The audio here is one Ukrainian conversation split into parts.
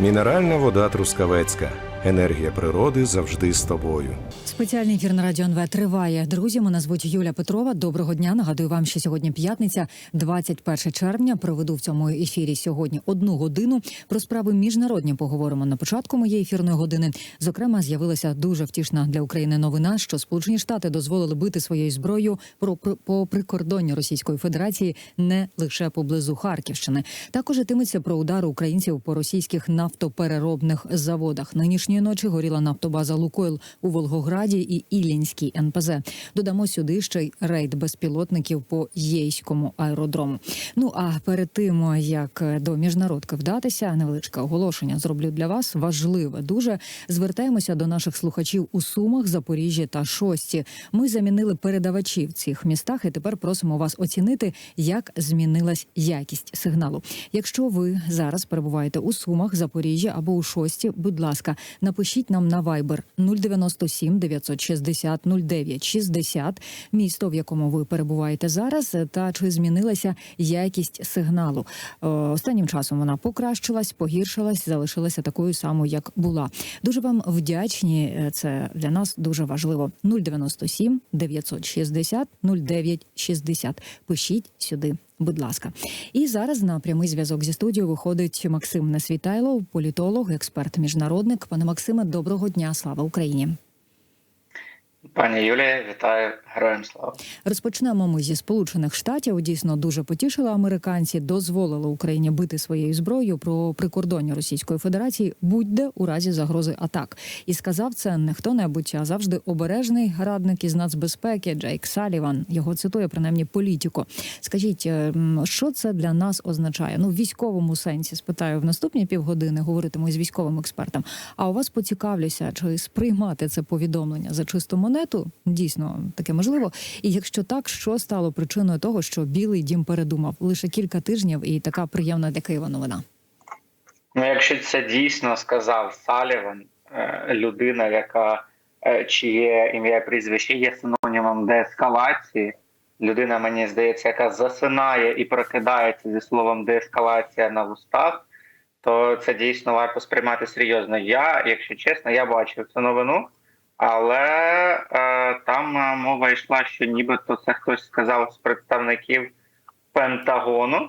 Мінеральна вода Трускавецька. Енергія природи завжди з тобою. Спеціальний ефір на радіо НВ триває. Друзі, мене звуть Юля Петрова. Доброго дня. Нагадую вам, що сьогодні п'ятниця, 21 червня. Проведу в цьому ефірі сьогодні одну годину. Про справи міжнародні поговоримо на початку моєї ефірної години. Зокрема, з'явилася дуже втішна для України новина, що Сполучені Штати дозволили бити своєю зброєю про по прикордонні Російської Федерації не лише поблизу Харківщини. Також йтиметься про удари українців по російських нафтопереробних заводах. Нинішньої ночі горіла нафтобаза Лукойл у Волгограді і Іллінській НПЗ. Додамо сюди ще й рейд безпілотників по Єйському аеродрому. Ну а перед тим як до міжнародки вдатися, невеличке оголошення зроблю для вас важливе. Дуже звертаємося до наших слухачів у Сумах, Запоріжжі та Шості. Ми замінили передавачі в цих містах, і тепер просимо вас оцінити, як змінилась якість сигналу. Якщо ви зараз перебуваєте у Сумах, Запоріжжі або у Шості, будь ласка, напишіть нам на Viber 097 960 09 60, місто, в якому ви перебуваєте зараз, та чи змінилася якість сигналу. Е, Останнім часом вона покращилась, погіршилась, залишилася такою самою, як була. Дуже вам вдячні. е, Це для нас дуже важливо. 097 960 09 60. Пишіть сюди. Будь ласка, і зараз на прямий зв'язок зі студією виходить Максим Несвітайлов, політолог, експерт, міжнародник. Пане Максиме, доброго дня! Слава Україні! Пані Юлія, вітаю героям слава. Розпочнемо ми зі сполучених штатів. Дійсно дуже потішили американці, дозволили Україні бити своєю зброєю про прикордоння Російської Федерації будь-де у разі загрози атак. І сказав це не хто-небудь, а завжди обережний радник із нацбезпеки Джейк Саліван. Його цитує принаймні політико. Скажіть, е, що це для нас означає? Ну, в військовому сенсі спитаю в наступні півгодини. Говоритиму з військовим експертом. А у вас поцікавлюся, чи сприймати це повідомлення за чисту монету? Дійсно таке можливо. І якщо так, що стало причиною того, що Білий дім передумав лише кілька тижнів, і така приємна для Києва новина. Ну, якщо це дійсно сказав Саліван, е, людина, яка е, чиє ім'я прізвище є синонімом деескалації, людина, мені здається, яка засинає і прокидається зі словом деескалація на вустах, то це дійсно варто сприймати серйозно. Я, якщо чесно, я бачив цю новину, але е, там е, мова йшла, що нібито це хтось сказав з представників Пентагону.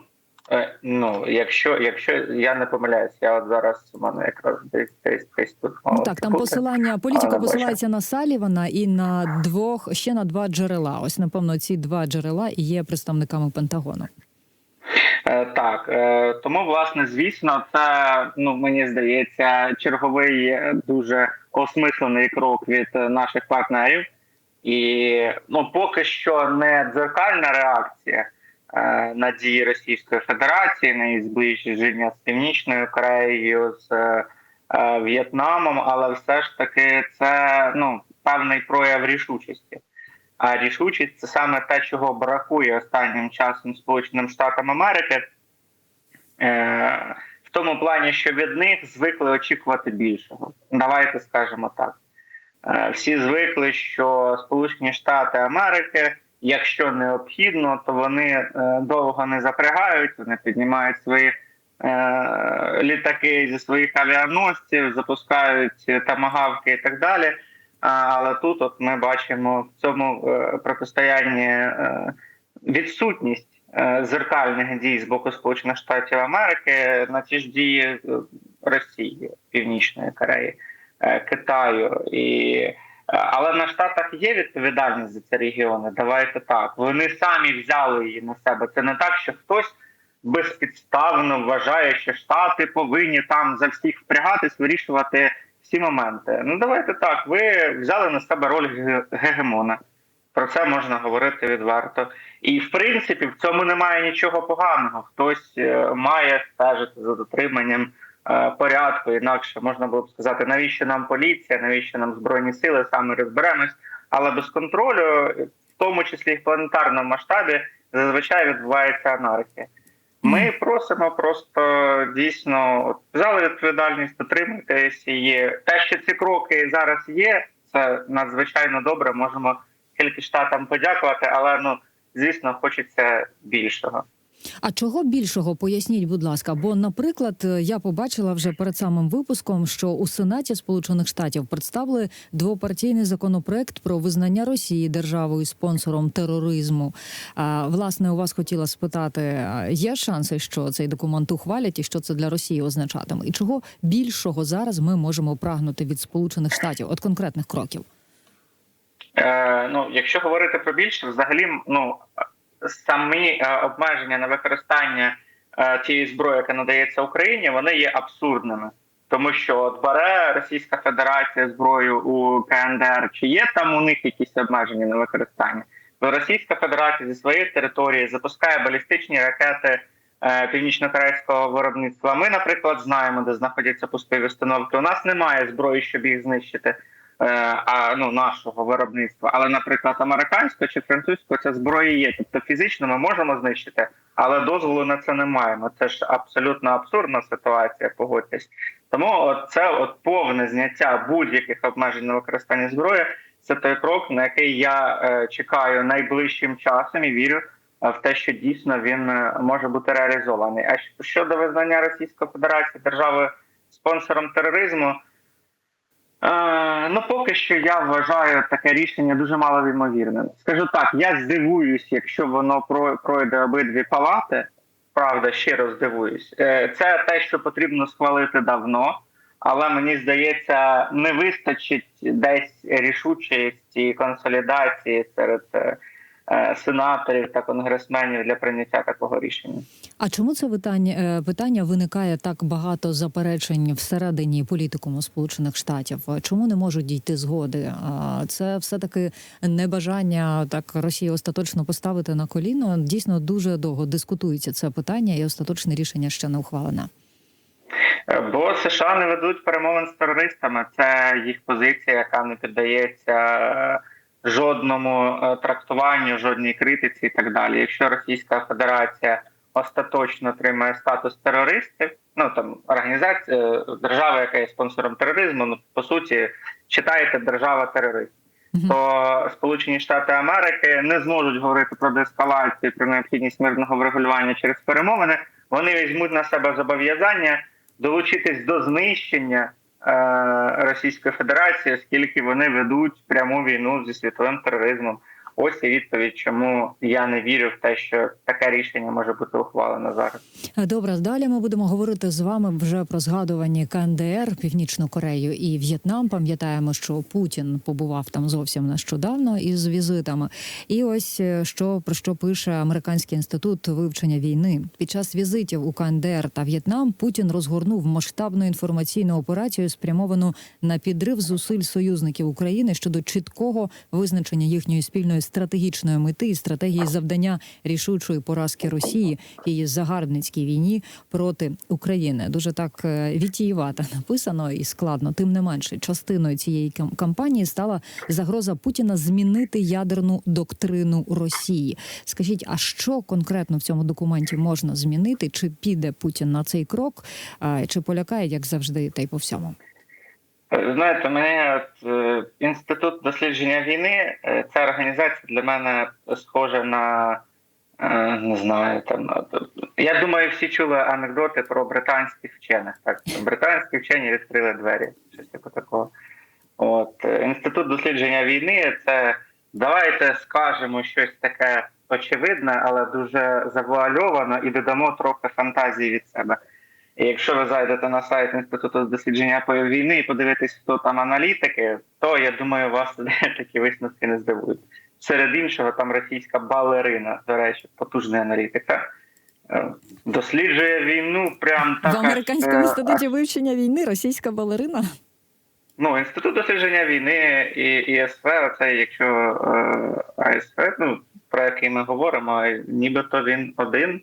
Е, Ну, якщо якщо я не помиляюсь, я от зараз у мене якраз десь десь десь тут Ну так, там посилання політика посилається на Салівана і на двох ще на два джерела. Ось напевно, ці два джерела і є представниками Пентагону. Е, Так, е, тому власне, звісно, це ну мені здається черговий е, дуже осмислений крок від наших партнерів, і ну поки що не дзеркальна реакція на дії Російської Федерації, на її зближення з Північною Кореєю, з В'єтнамом, але все ж таки це ну певний прояв рішучості. А рішучість це саме те, чого бракує останнім часом Сполученим Штатам Америки, е, в тому плані, що від них звикли очікувати більшого. Давайте скажемо так. Е, всі звикли, що Сполучені Штати Америки, якщо необхідно, то вони е, довго не запрягають, вони піднімають свої літаки зі своїх авіаносців, запускають тамагавки і так далі. Але тут от ми бачимо в цьому е, протистоянні е, відсутність е, зеркальних дій з боку Сполучених Штатів Америки на ті ж дії Росії, Північної Кореї, Китаю і. Але на штатах є відповідальність за ці регіони. Давайте так. Вони самі взяли її на себе. Це не так, що хтось безпідставно вважає, що штати повинні там за всіх впрягатись, вирішувати всі моменти. Ну давайте так. Ви взяли на себе роль гегемона. Про це можна говорити відверто. І в принципі в цьому немає нічого поганого. Хтось е, має стежити за дотриманням е, порядку. Інакше можна було б сказати, навіщо нам поліція, навіщо нам збройні сили, саме розберемось. Але без контролю, в тому числі і в планетарному масштабі, зазвичай відбувається анархія. Ми просимо просто дійсно взяли відповідальність, дотримуйтесь її. Те, що ці кроки зараз є, це надзвичайно добре. Можемо тільки штатам подякувати, але ну звісно, хочеться більшого. А чого більшого поясніть, будь ласка? Бо, наприклад, е, я побачила вже перед самим випуском, що у Сенаті Сполучених Штатів представили двопартійний законопроект про визнання Росії державою спонсором тероризму. А, власне, у вас хотіла спитати, є шанси, що цей документ ухвалять і що це для Росії означатиме? І чого більшого зараз ми можемо прагнути від Сполучених Штатів от конкретних кроків? Е, ну, якщо говорити про більше, взагалі, ну самі е, обмеження на використання е, тієї зброї, яка надається Україні, вони є абсурдними. Тому що от бере Російська Федерація зброю у КНДР, чи є там у них якісь обмеження на використання? Російська Федерація зі своєї території запускає балістичні ракети е, північно-корейського виробництва. Ми, наприклад, знаємо, де знаходяться пускові установки. У нас немає зброї, щоб їх знищити. Е, а ну нашого виробництва, але, наприклад, американського чи французького ця зброя є. Тобто фізично ми можемо знищити, але дозволу на це не маємо. Це ж абсолютно абсурдна ситуація. Погодьтесь. Тому от це от повне зняття будь-яких обмежень на використання зброї. Це той крок, на який я е, чекаю найближчим часом і вірю е, в те, що дійсно він е, може бути реалізований. А щодо визнання Російської Федерації державою спонсором тероризму. Е, ну, поки що я вважаю таке рішення дуже маловімовірним. Скажу так, я здивуюсь, якщо воно про- пройде обидві палати. Правда, щиро здивуюсь. Е, Це те, що потрібно схвалити давно, але мені здається, не вистачить десь рішучості і консолідації серед е, сенаторів та конгресменів для прийняття такого рішення. А чому це питання е, питання виникає так багато заперечень всередині політикуму Сполучених Штатів? Е, Чому не можуть дійти згоди? Це все таки небажання так Росії остаточно поставити на коліно. Дійсно дуже довго дискутується це питання, і остаточне рішення ще не ухвалене. Е, Бо США не ведуть перемовин з терористами. Це їх позиція, яка не піддається е, жодному е, трактуванню, жодній критиці і так далі. Якщо Російська Федерація остаточно отримає статус терористів, ну там організація е, держава, яка є спонсором тероризму, ну по суті, читаєте держава терорист. То Сполучені Штати Америки не зможуть говорити про деескалацію, про необхідність мирного врегулювання через перемовини. Вони візьмуть на себе зобов'язання долучитись до знищення Російської Федерації, оскільки вони ведуть пряму війну зі світовим тероризмом. Ось і відповідь, чому я не вірю в те, що таке рішення може бути ухвалено зараз. Добре, далі ми будемо говорити з вами вже про згадувані КНДР, Північну Корею і В'єтнам. Пам'ятаємо, що Путін побував там зовсім нещодавно із візитами. І ось е, що про що пише Американський інститут вивчення війни. Під час візитів у КНДР та В'єтнам Путін розгорнув масштабну інформаційну операцію, спрямовану на підрив зусиль союзників України щодо чіткого визначення їхньої спільної стратегічної мети і стратегії завдання рішучої поразки Росії її загарбницькій війні проти України. Дуже так е, вітієвато написано і складно. Тим не менше, частиною цієї кам- кампанії стала загроза Путіна змінити ядерну доктрину Росії. Скажіть, а що конкретно в цьому документі можна змінити? Чи піде Путін на цей крок, чи полякає, як завжди, та й по всьому? Знаєте, мене е, інститут дослідження війни. е, Ця організація для мене схожа на е, не знаю. Там я думаю, всі чули анекдоти про британських вчених. Так, британські вчені відкрили двері. Щось таке такого. От інститут дослідження війни. Це давайте скажемо щось таке очевидне, але дуже завуальовано, і додамо трохи фантазії від себе. І якщо ви зайдете на сайт інституту дослідження війни і подивитесь, хто там аналітики, то я думаю, вас такі висновки не здивують. Серед іншого, там російська балерина, до речі, потужна аналітика. е, Досліджує війну прям так. В американському е, інституті вивчення війни російська балерина. Ну, інститут дослідження війни і ІСФ, це якщо е, АСФ, ну про який ми говоримо, нібито він один.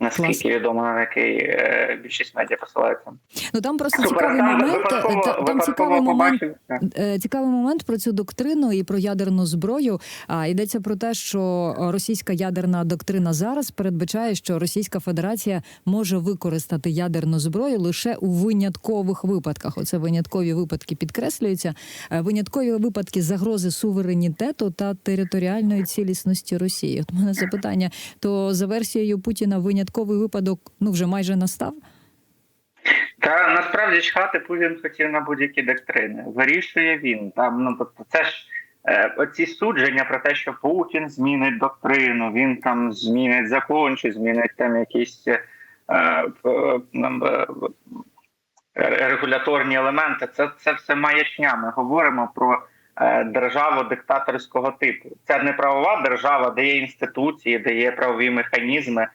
Наскільки Клас. відомо, на який е, більшість медіа посилається. Ну там просто Супер, цікавий там момент. випадково, та- Там цікавий момент. Е, Цікавий момент про цю доктрину і про ядерну зброю. А йдеться про те, що російська ядерна доктрина зараз передбачає, що Російська Федерація може використати ядерну зброю лише у виняткових випадках. Оце виняткові випадки підкреслюються. Е, Виняткові випадки загрози суверенітету та територіальної цілісності Росії. От мене запитання: то за версією Путіна винятковий випадок ну вже майже настав. Та насправді чхати Путін хотів на будь-які доктрини. Вирішує він. Там ну тобто, це ж е, оці судження про те, що Путін змінить доктрину, він там змінить закон, чи змінить там якісь е, е, е, е, регуляторні елементи. Це, це все маячня. Ми говоримо про е, державу диктаторського типу. Це не правова держава, де є інституції, де є правові механізми.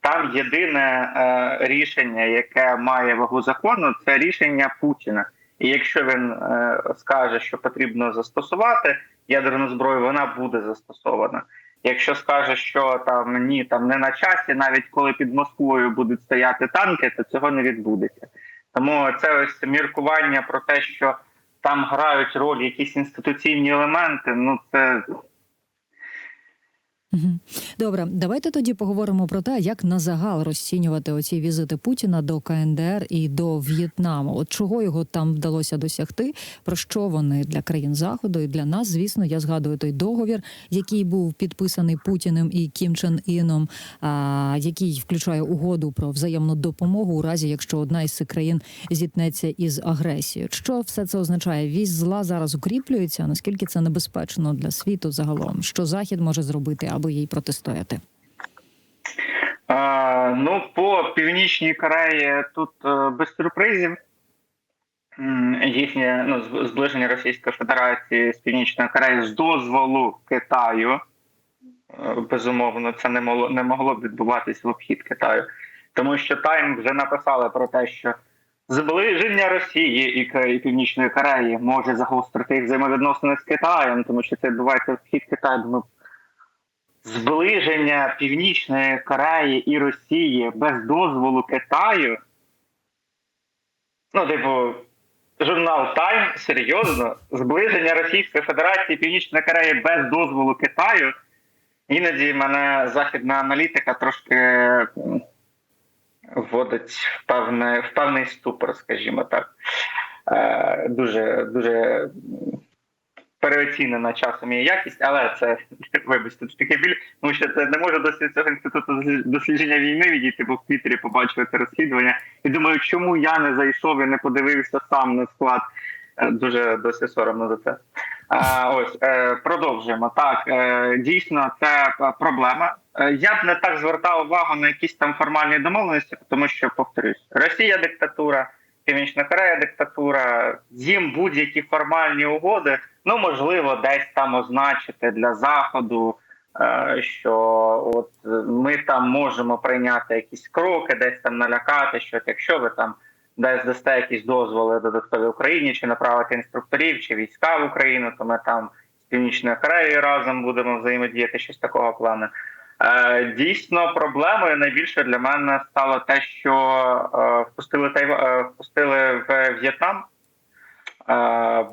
Там єдине е, рішення, яке має вагу закону, це рішення Путіна. І якщо він е, скаже, що потрібно застосувати ядерну зброю, вона буде застосована. Якщо скаже, що там ні, там не на часі, навіть коли під Москвою будуть стояти танки, то цього не відбудеться. Тому це ось міркування про те, що там грають роль якісь інституційні елементи. Ну це. Добре, давайте тоді поговоримо про те, як на загал розцінювати оці візити Путіна до КНДР і до В'єтнаму. От чого його там вдалося досягти? Про що вони для країн заходу і для нас? Звісно, я згадую той договір, який був підписаний Путіним і Кім Чен Іном, а, який включає угоду про взаємну допомогу у разі, якщо одна із цих країн зіткнеться із агресією. Що все це означає? Вісь зла зараз укріплюється. Наскільки це небезпечно для світу загалом? Що захід може зробити, аби їй протистояти? Е, ну, по Північній Кореї тут е, без сюрпризів. Їхнє ну, зближення Російської Федерації з Північною Кореєю з дозволу Китаю. Е, Безумовно, це не могло, не могло б відбуватись в обхід Китаю. Тому що Тайм вже написали про те, що зближення Росії і Північної Кореї може загострити їх взаємовідносини з Китаєм, тому що це відбувається в обхід Китаю. Думаю, зближення Північної Кореї і Росії без дозволу Китаю. Ну, типу, журнал Тайм серйозно, зближення Російської Федерації Північної Кореї без дозволу Китаю. Іноді мене західна аналітика трошки вводить в певне, в певний ступор, скажімо так. Е, дуже, дуже переоцінена часом її якість, але це вибачте, це таке біль, тому що це не може досі цього інституту дослідження війни відійти, бо в Твіттері побачив це розслідування. І думаю, чому я не зайшов і не подивився сам на склад. Е, Дуже досі соромно за це. А, ось е, продовжуємо. Так, е, дійсно, це е, проблема. Е, Я б не так звертав увагу на якісь там формальні домовленості, тому що повторюсь, Росія диктатура, Північна Корея диктатура, їм будь-які формальні угоди, ну можливо, десь там означити для заходу, е, що от ми там можемо прийняти якісь кроки, десь там налякати, що якщо ви там десь дасте якісь дозволи додаткові Україні, чи направити інструкторів, чи війська в Україну, то ми там з Північною Кореєю разом будемо взаємодіяти щось такого плану. Е, Дійсно, проблемою найбільше для мене стало те, що е, впустили е, впустили в В'єтнам.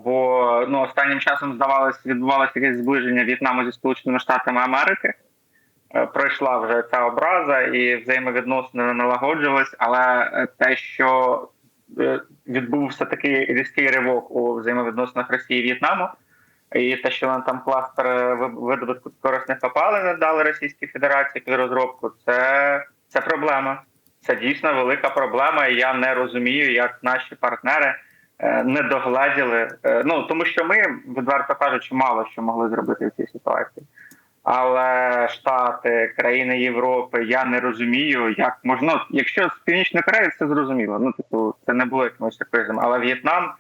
Бо ну останнім часом здавалось, відбувалося якесь зближення В'єтнаму зі Сполученими Штатами Америки. Пройшла вже ця образа і взаємовідносини налагоджувались, але те, що відбувся такий різкий ривок у взаємовідносинах Росії і В'єтнаму, і те, що нам там кластер е, ви- видобутку корисних копалин дали Російській Федерації під розробку, це, це проблема. Це дійсно велика проблема. І я не розумію, як наші партнери е, не догледіли. Е, Ну тому що ми, відверто кажучи, мало що могли зробити в цій ситуації. Але Штати, країни Європи, я не розумію, як можна. Якщо з Північної Кореї це зрозуміло. Ну, типу, це не було якимось сюрпризом. Але В'єтнам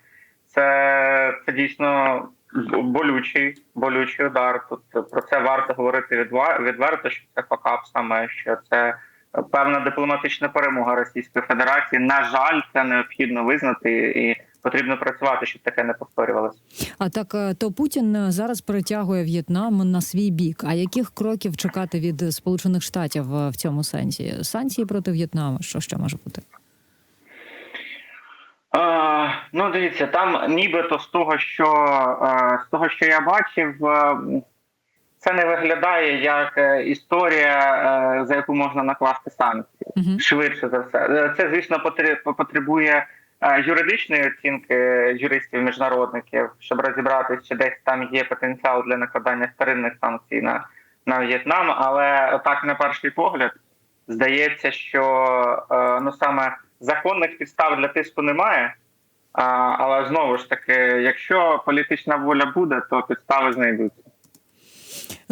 це, це дійсно болючий, болючий удар. Тут про це варто говорити відверто, що це факап саме, що це певна дипломатична перемога Російської Федерації. На жаль, це необхідно визнати, і потрібно працювати, щоб таке не повторювалося. А так е, то Путін е, зараз перетягує В'єтнам на свій бік. А яких кроків чекати від Сполучених Штатів е, в цьому сенсі? Санкції проти В'єтнаму? Що ще може бути? Е, ну, дивіться, там нібито з того, що е, з того, що я бачив, е, це не виглядає як е, історія, е, за яку можна накласти санкції. Угу. Швидше за все, це звісно потребує е, юридичної оцінки юристів міжнародників, щоб розібратися, чи десь там є потенціал для накладання вторинних санкцій на, на В'єтнам. Але отак, на перший погляд, здається, що е, ну саме законних підстав для тиску немає. А, але знову ж таки, якщо політична воля буде, то підстави знайдуться.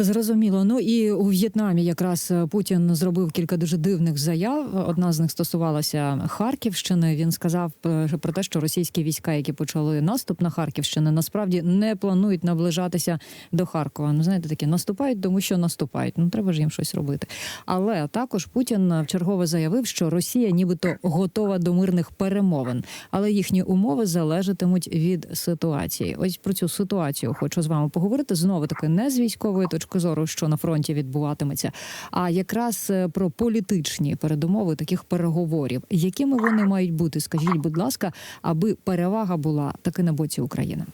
Зрозуміло. Ну і у В'єтнамі якраз е, Путін зробив кілька дуже дивних заяв. Одна з них стосувалася Харківщини. Він сказав е, про те, що російські війська, які почали наступ на Харківщину, насправді не планують наближатися до Харкова. Ну знаєте, такі наступають, тому що наступають. Ну треба ж їм щось робити. Але також Путін вчергове заявив, що Росія, нібито готова до мирних перемовин, але їхні умови залежатимуть від ситуації. Ось про цю ситуацію хочу з вами поговорити знову таки не з військової точки зору, що на фронті відбуватиметься, а якраз е, про політичні передумови таких переговорів. Якими вони мають бути? Скажіть, будь ласка, аби перевага була таки на боці України.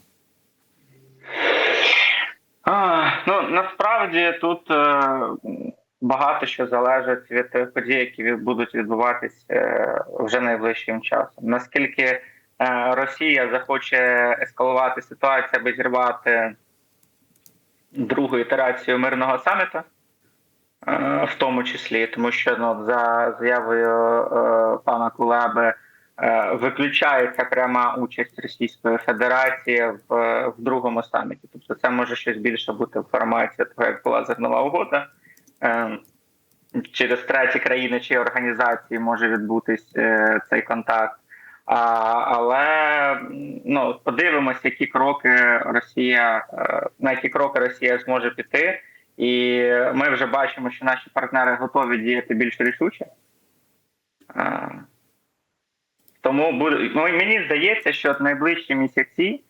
А, ну насправді тут е, багато що залежить від подій, які будуть відбуватись е, вже найближчим часом. Наскільки е, Росія захоче ескалувати ситуацію, аби зірвати другу ітерацію мирного саміту, е, в тому числі, тому що ну, за заявою е, пана Кулеби. е, Виключається пряма участь Російської Федерації в, в другому саміті. Тобто, це може щось більше бути в форматі того, як була зернова угода. Через треті країни чи організації може відбутись цей контакт. А, але ну подивимося, які кроки Росія е, на які кроки Росія зможе піти, і ми вже бачимо, що наші партнери готові діяти більш рішуче. Е, Тому буде ну, мені здається, що в найближчі місяці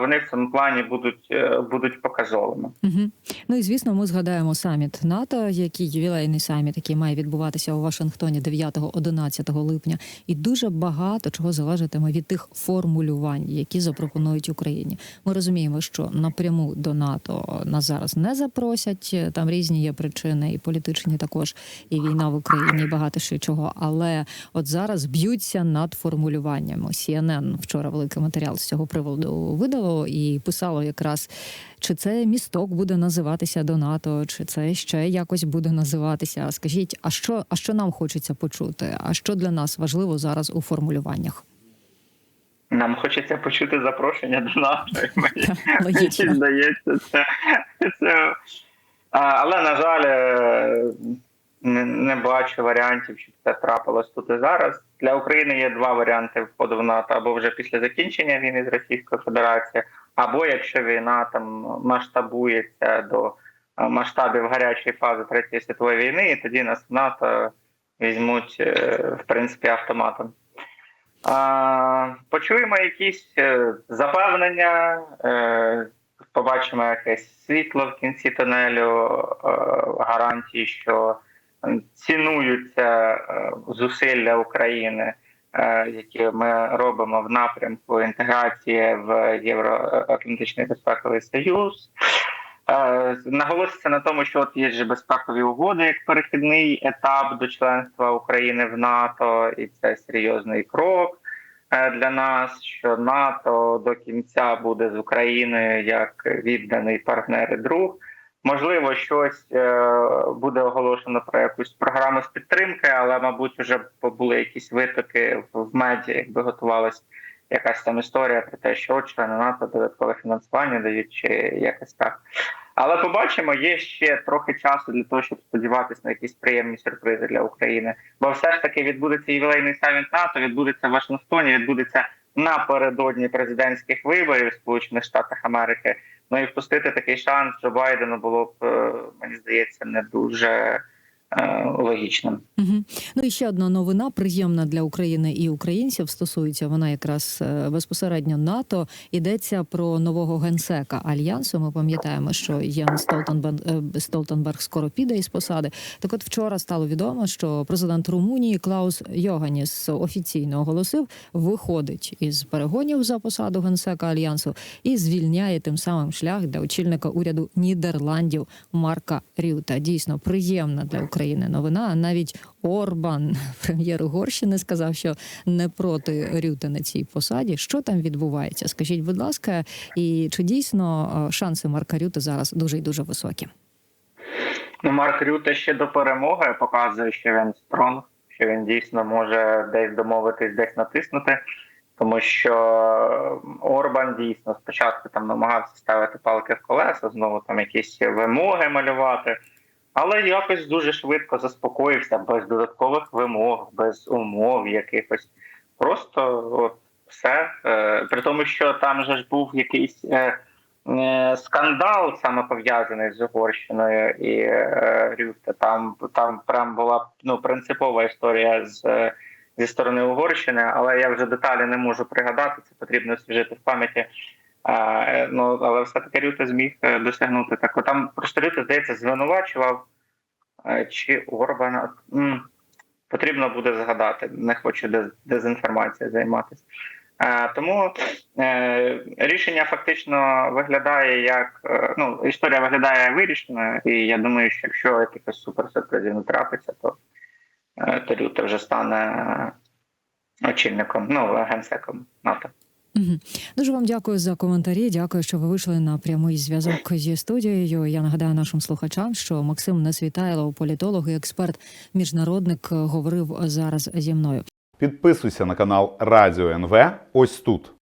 вони в цьому плані будуть, е, будуть показовими. Угу. Ну і звісно, ми згадаємо саміт НАТО, який ювілейний саміт, який має відбуватися у Вашингтоні 9-11 липня, і дуже багато чого залежатиме від тих формулювань, які запропонують Україні. Ми розуміємо, що напряму до НАТО нас зараз не запросять. Там різні є причини, і політичні також, і війна в Україні, і багато ще чого. Але от зараз б'ються над формулюваннями. CNN вчора великий матеріал з цього приводу видало і писало якраз чи це місток буде називатися до НАТО, чи це ще якось буде називатися. Скажіть, а що, а що нам хочеться почути? А що для нас важливо зараз у формулюваннях? Нам хочеться почути запрошення до НАТО. Мені, здається, це, це але на жаль, е, не, не бачу варіантів, щоб це трапилось тут і зараз. Для України є два варіанти входу в НАТО або вже після закінчення війни з Російською Федерацією, або якщо війна там масштабується до е, масштабів гарячої фази Третьої світової війни, і тоді нас в НАТО візьмуть е, в принципі автоматом. А, Почуємо якісь е, запевнення, побачимо якесь світло в кінці тунелю, гарантії, що цінуються е, зусилля України, е, які ми робимо в напрямку інтеграції в Євроатлантичний безпековий союз. Е, Наголоситься на тому, що от є ж безпекові угоди як перехідний етап до членства України в НАТО, і це серйозний крок для нас. Що НАТО до кінця буде з Україною як відданий партнер і друг. Можливо, щось е, буде оголошено про якусь програму з підтримки, але мабуть, вже були якісь витоки в медіа, якби готувалась якась там історія про те, що члени НАТО додаткове фінансування дають, чи якось так. Але побачимо, є ще трохи часу для того, щоб сподіватися на якісь приємні сюрпризи для України. Бо все ж таки відбудеться ювілейний саміт НАТО, відбудеться в Вашингтоні, відбудеться напередодні президентських виборів Сполучених Штатах Америки. Ну і впустити такий шанс Джо Байдену було б, е, мені здається, не дуже логічним. Угу. Ну і ще одна новина, приємна для України і українців. Стосується вона якраз е, безпосередньо НАТО. Йдеться про нового генсека альянсу. Ми пам'ятаємо, що Ян Столтенберг, е, Столтенберг скоро піде із посади. Так, от вчора стало відомо, що президент Румунії Клаус Йоганіс офіційно оголосив, виходить із перегонів за посаду генсека альянсу і звільняє тим самим шлях для очільника уряду Нідерландів Марка Рюта. Дійсно приємна для України новина. Навіть Орбан, прем'єр Угорщини, сказав, що не проти Рюта на цій посаді. Що там відбувається? Скажіть, будь ласка, і чи дійсно е, шанси Марка Рюта зараз дуже і дуже високі? Ну, Марк Рюте ще до перемоги показує, що він стронг, що він дійсно може десь домовитись, десь натиснути. Тому що Орбан дійсно спочатку там намагався ставити палки в колеса, знову там якісь вимоги малювати, але якось дуже швидко заспокоївся без додаткових вимог, без умов якихось. Просто от все. Е, при тому, що там же ж був якийсь. Е, е, скандал саме пов'язаний з Угорщиною і Рюте. Там там прям була ну принципова історія з зі сторони Угорщини, але я вже деталі не можу пригадати. Це потрібно освіжити в пам'яті. Е, ну але все таки Рюте зміг е, досягнути такого. Там просто Рюте, здається, звинувачував е, чи Орбана. Потрібно буде згадати. Не хочу дез- дезінформацією займатися. Тому рішення фактично виглядає як ну історія виглядає вирішеною, і я думаю, що якщо якихось суперсюрпризів не трапиться, то, Рюте вже стане очільником, ну генсеком НАТО. Дуже вам дякую за коментарі. Дякую, що ви вийшли на прямий зв'язок зі студією. Я нагадаю нашим слухачам, що Максим Несвітайло, політолог і експерт, міжнародник, говорив зараз зі мною. Підписуйся на канал Радіо НВ ось тут.